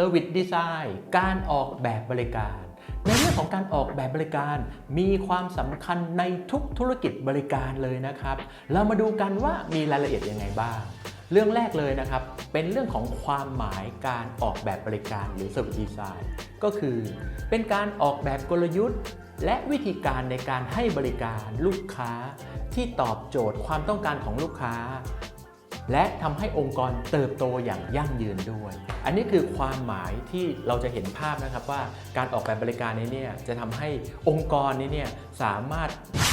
Service Design การออกแบบบริการ ในเรื่องของการออกแบบบริการมีความสำคัญในทุกธุรกิจบริการเลยนะครับ เรามาดูกันว่ามีรายละเอียดยังไงบ้าง เรื่องแรกเลยนะครับ เป็นเรื่องของความหมายการออกแบบบริการหรือ Service Design ก็คือ เป็นการออกแบบกลยุทธ์ และวิธีการในการให้บริการลูกค้าที่ตอบโจทย์ความต้องการของลูกค้า และทำให้องค์กรเติบโตอย่างยั่งยืนด้วย อันนี้คือความหมายที่เราจะเห็นภาพนะครับว่าการออกแบบบริการนี้เนี่ยจะทำให้องค์กรนี้เนี่ยสามารถ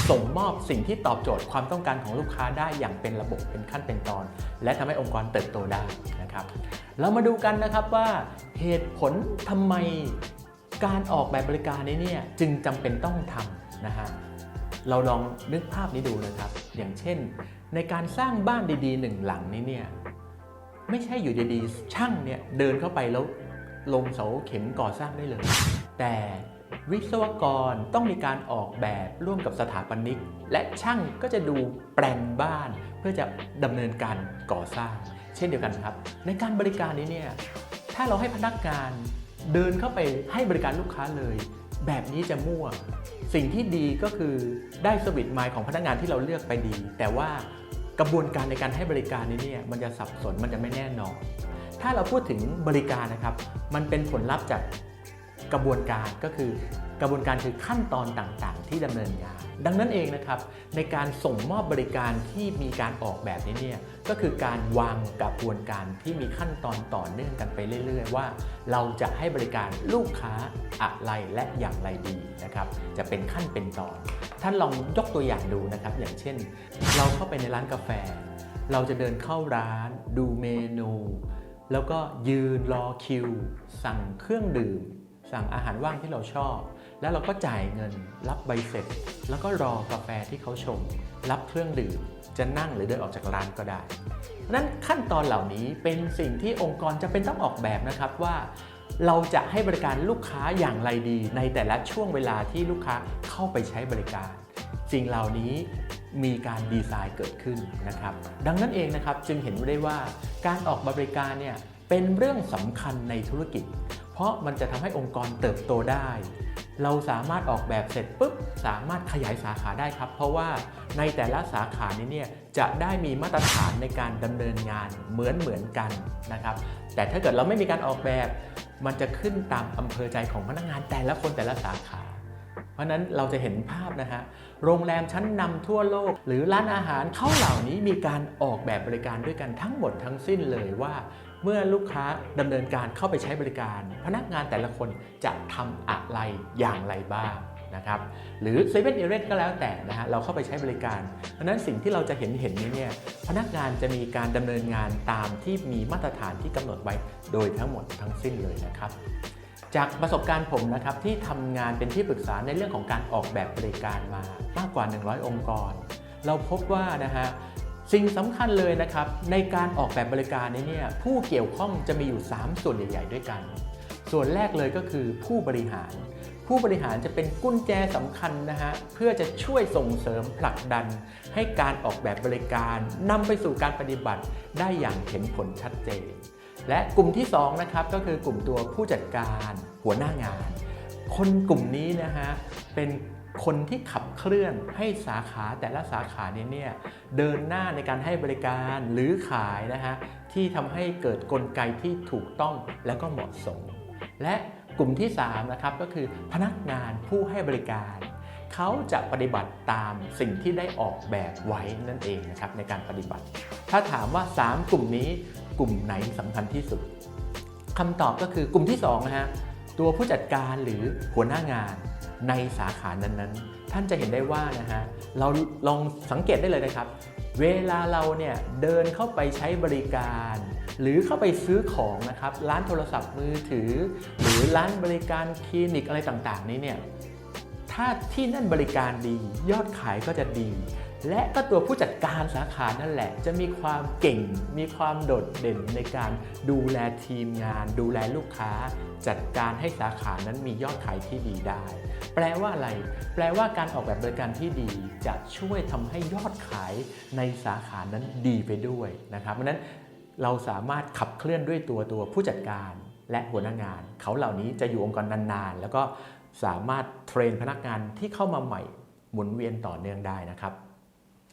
ส่งมอบสิ่งที่ตอบโจทย์ความต้องการของลูกค้าได้อย่างเป็นระบบเป็นขั้นเป็นตอน และทำให้องค์กรเติบโตได้นะครับ เรามาดูกันนะครับว่าเหตุผลทำไมการออกแบบบริการนี้เนี่ยจึงจำเป็นต้องทำนะฮะ เราลองนึกภาพนี้ดูนะครับ อย่างเช่น ในการสร้างบ้านดีๆหนึ่งหลังนี้เนี่ยไม่ใช่อยู่ดีๆช่างเนี่ยเดินเข้าไปแล้วลงเสาเข็มก่อสร้างได้เลย แต่วิศวกรต้องมีการออกแบบร่วมกับสถาปนิก และช่างก็จะดูแปลนบ้าน เพื่อจะดำเนินการก่อสร้าง เช่นเดียวกันครับ ในการบริการนี้เนี่ยถ้าเราให้พนักงานเดินเข้าไปให้บริการลูกค้าเลย แบบนี้จะมั่ว สิ่งที่ดีก็คือได้สวิตไมล์ของพนักงานที่เราเลือกไปดี แต่ว่ากระบวนการในการให้บริการนี้เนี่ยมันจะสับสนมันจะไม่แน่นอน ถ้าเราพูดถึงบริการนะครับ มันเป็นผลลัพธ์จากกระบวนการก็คือกระบวนการคือขั้นตอนต่างๆ ที่ดำเนินงาน ดังนั้นเองนะครับในการส่งมอบบริการที่มีการออกแบบนี้เนี่ยก็คือการวางกระบวนการที่มีขั้นตอนต่อเนื่องกันไปเรื่อย ๆ ว่า เราจะให้บริการลูกค้าอะไรและอย่างไรดีนะครับจะเป็นขั้นเป็นตอน ท่านลองยกตัวอย่างดูนะครับ อย่างเช่น เราเข้าไปในร้านกาแฟ เราจะเดินเข้าร้าน ดูเมนู แล้วก็ยืนรอคิว สั่งเครื่องดื่ม สั่งอาหารว่างที่เราชอบ แล้วเราก็จ่ายเงิน รับใบเสร็จ แล้วก็รอกาแฟที่เขาชง รับเครื่องดื่ม จะนั่งหรือเดินออกจากร้านก็ได้นั้นขั้นตอนเหล่านี้เป็นสิ่งที่องค์กรจะเป็นต้องออกแบบนะครับว่า เราจะให้บริการลูกค้าอย่างไรดี ในแต่ละช่วงเวลาที่ลูกค้าเข้าไปใช้บริการสิ่งเหล่านี้มีการดีไซน์เกิดขึ้นนะครับ ดังนั้นเองนะครับจึงเห็นได้ว่าการออกบริการเนี่ยเป็นเรื่องสำคัญในธุรกิจ เพราะมันจะทำให้องค์กรเติบโตได้ เราสามารถออกแบบเสร็จปุ๊บสามารถขยายสาขาได้ครับ เพราะว่าในแต่ละสาขานี้เนี่ยจะได้มีมาตรฐานในการดำเนินงานเหมือนเหมือนกันนะครับ แต่ถ้าเกิดเราไม่มีการออกแบบมันจะขึ้นตามอำเภอใจของพนักงานแต่ละคนแต่ละสาขา เพราะฉะนั้นเราจะเห็นภาพนะฮะโรงแรมชั้นนำทั่วโลก หรือร้านอาหารเขาเหล่านี้มีการออกแบบบริการด้วยกันทั้งหมดทั้งสิ้นเลยว่า เมื่อลูกค้าดำเนินการเข้าไปใช้บริการ พนักงานแต่ละคนจะทำอะไรอย่างไรบ้างนะครับหรือเซเว่นเอเก็แล้วแต่นะฮะเราเข้าไปใช้บริการ เพราะนั้นสิ่งที่เราจะเห็นเห็นนี้เนี่ยพนักงานจะมีการดำเนินงานตามที่มีมาตรฐานที่กำหนดไว้โดยทั้งหมดทั้งสิ้นเลยนะครับ จากประสบการณ์ผมนะครับที่ทำงานเป็นที่ปรึกษาในเรื่องของการออกแบบบริการมามากกว่า 100 องค์กร เราพบว่านะฮะ สิ่งสำคัญเลยนะครับในการออกแบบบริการนี้เนี่ยผู้เกี่ยวข้องจะมีอยู่ 3 ส่วนใหญ่ๆด้วยกัน ส่วนแรกเลยก็คือผู้บริหาร ผู้บริหารจะเป็นกุญแจสำคัญนะฮะเพื่อจะช่วยส่งเสริมผลักดัน ให้การออกแบบบริการนำไปสู่การปฏิบัติได้อย่างเห็นผลชัดเจน และกลุ่มที่2นะครับก็คือกลุ่มตัวผู้จัดการหัวหน้างาน คนกลุ่มนี้นะฮะเป็น คนที่ขับเคลื่อนให้สาขาแต่ละสาขานี้เนี่ยเดินหน้าในการให้บริการหรือขายนะฮะที่ทำให้เกิดกลไกที่ถูกต้องและก็เหมาะสม และกลุ่มที่3นะครับก็คือพนักงานผู้ให้บริการ เขาจะปฏิบัติตามสิ่งที่ได้ออกแบบไว้นั่นเองนะครับในการปฏิบัติ ถ้าถามว่า 3 กลุ่มนี้กลุ่มไหนสำคัญที่สุดคำตอบก็คือกลุ่มที่2นะฮะตัวผู้จัดการหรือหัวหน้างาน ในสาขานั้นๆ ท่านจะเห็นได้ว่านะฮะเราลองสังเกตได้เลยนะครับ เวลาเราเนี่ยเดินเข้าไปใช้บริการ หรือเข้าไปซื้อของนะครับร้านโทรศัพท์มือถือ หรือร้านบริการคลินิกอะไรต่างๆ นี้เนี่ยถ้าที่นั่นบริการดียอดขายก็จะดี และก็ตัวผู้จัดการสาขานั่นแหละ จะมีความเก่ง มีความโดดเด่นในการดูแลทีมงาน ดูแลลูกค้า จัดการให้สาขานั้นมียอดขายที่ดีได้ แปลว่าอะไร แปลว่าการออกแบบบริการที่ดีจะช่วยทำให้ยอดขายในสาขานั้นดีไปด้วยนะครับเพราะฉะนั้นเราสามารถขับเคลื่อนด้วยตัวตัวผู้จัดการและหัวหน้างาน เขาเหล่านี้จะอยู่องค์กรนานๆ แล้วก็สามารถเทรนพนักงานที่เข้ามาใหม่หมุนเวียนต่อเนื่องได้นะครับ